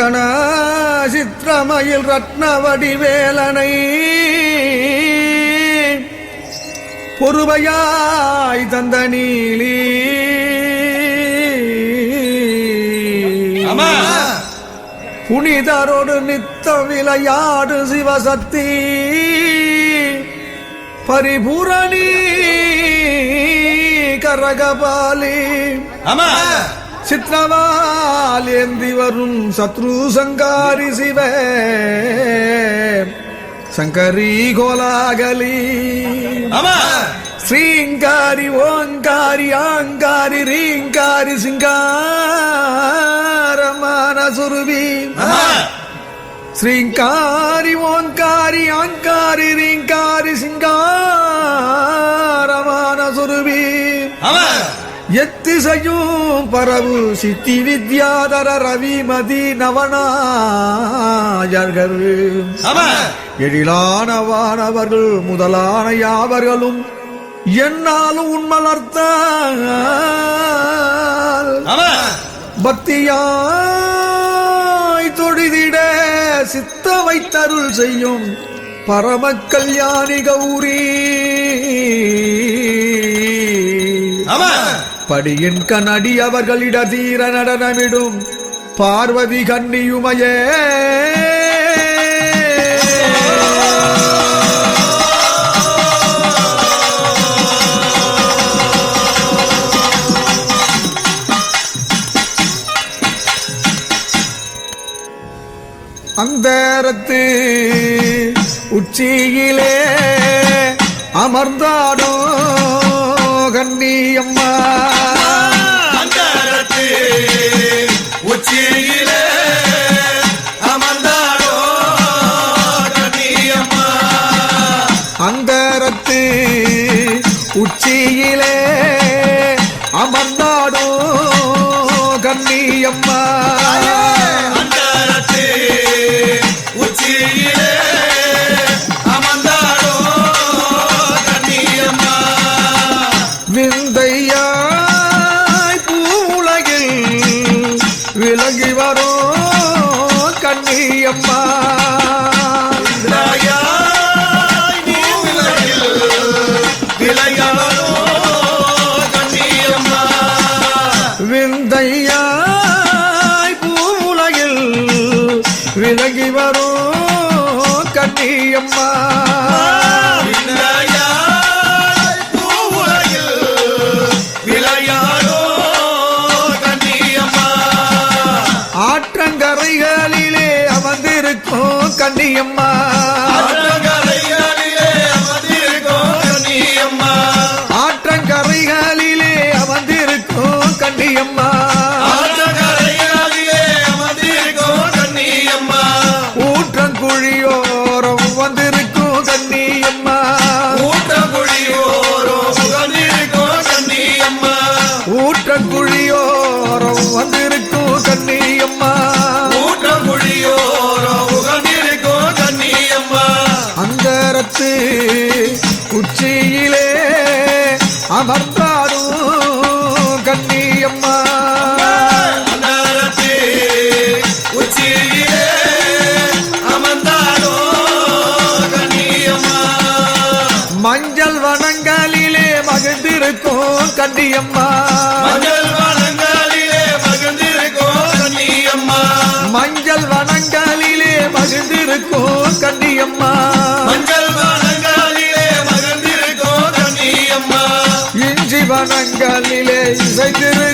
சித்திரன சித்திரமயில் ரத்னவடி வேலனை பொறுமையாய் தந்த நீலி. புனிதரோடு நித்த விளையாடு சிவசக்தி. பரிபூரணி கரகபாலி. ஆமா சித்திரவால் ஏந்தி வரும் சத்ரு சங்காரி சிவ. சங்கரி கோலாகலி. ஸ்ரீங்காரி ஓங்காரி ஆங்காரி ரீங்காரி சிங்காரமான சுருவி. ஸ்ரீங்காரி ஓங்காரி ஆங்காரி ரீங்காரி சிங்காரமான எத்திசையும் பரவு சித்தி வித்யாதர ரவிமதி நவனாயர்கள் ஆமா. எழிலான வானவர்கள் முதலான யாவர்களும் என்னாலும் உண்மலர்த்தால் ஆமா. பக்தியாய் தொழுதிட சித்த வைத்தருள் செய்யும் பரம கல்யாணி கௌரி ஆமா. படியின் கண்ணடி அவர்களிட தீர நடனமிடும். பார்வதி கன்னியுமையே. அந்தரத்து உச்சியிலே அமர்ந்தாடோ கண்ணியம்மா உச்சியிலே அமர்ந்தாடோ கண்ணியம்மா அந்தரத்து உச்சியிலே அமர்ந்தாடோ கன்னியம்மா அம்மா. கண்ணியம்மா ஆற்றங்கரைகளிலே அமர்ந்திருக்கும் கண்ணியம்மா ஆற்றங்கரைகளிலே அமர்ந்திருக்கும் கன்னியம்மா. மகிழ்ந்திருக்கும் கன்னியம்மா மஞ்சள் வனங்களிலே மகிழ்ந்திருக்கோ கண்ணியம்மா மஞ்சள் வனங்களிலே மகிழ்ந்திருக்கும் கன்னியம்மா. மஞ்சள் வனங்களிலே மகிழ்ந்திருக்கோ கண்ணியம்மா இஞ்சி வனங்களிலே இசைந்திருக்கும்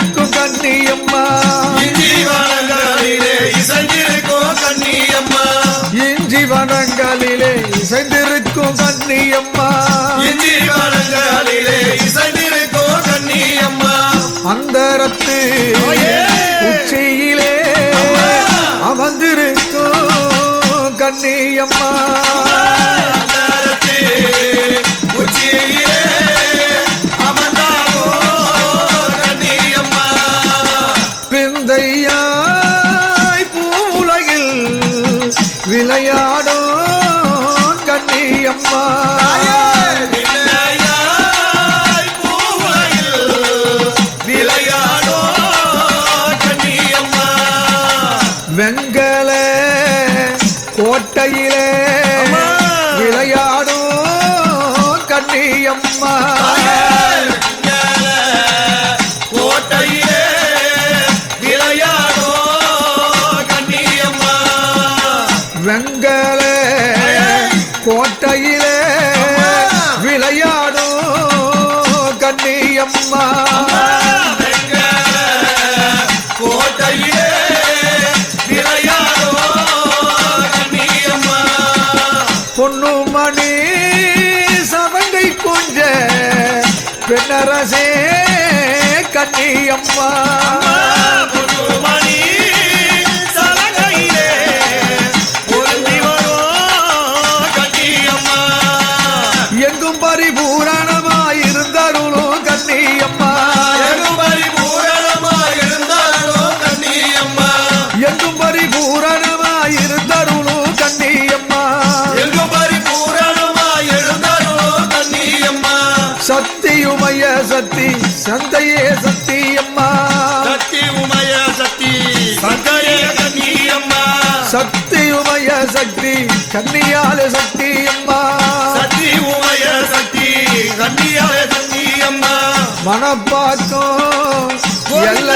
கண்ணியம்மா பிந்தையாய் பூவுலகில் விளையாடோ கன்னியம்மா அம்மா. கோட்டையிலே விளையாடோ கண்ணியம்மா. வெங்கல கோட்டையிலே கண்ணியம்மா. பெண்ணரசே கன்னியம்மா சக்தி சந்தையே சக்தி அம்மா. சக்தி உமய சக்தி சந்தையே சக்தி அம்மா. சக்தி உமய சக்தி கன்னியால சக்தி அம்மா. சக்தி உமய சக்தி கன்னியால சக்தி அம்மா. மனப்பாக்கம் எல்லை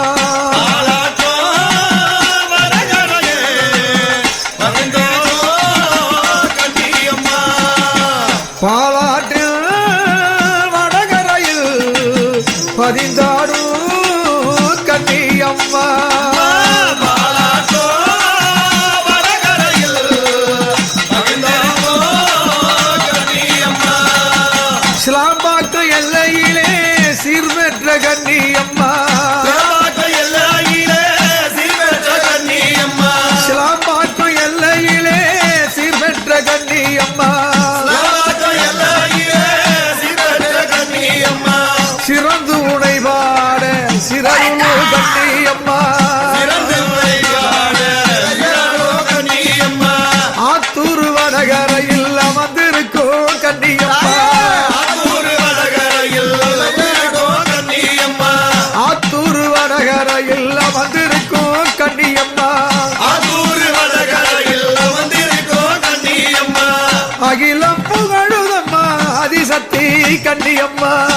கண்டி அம்மா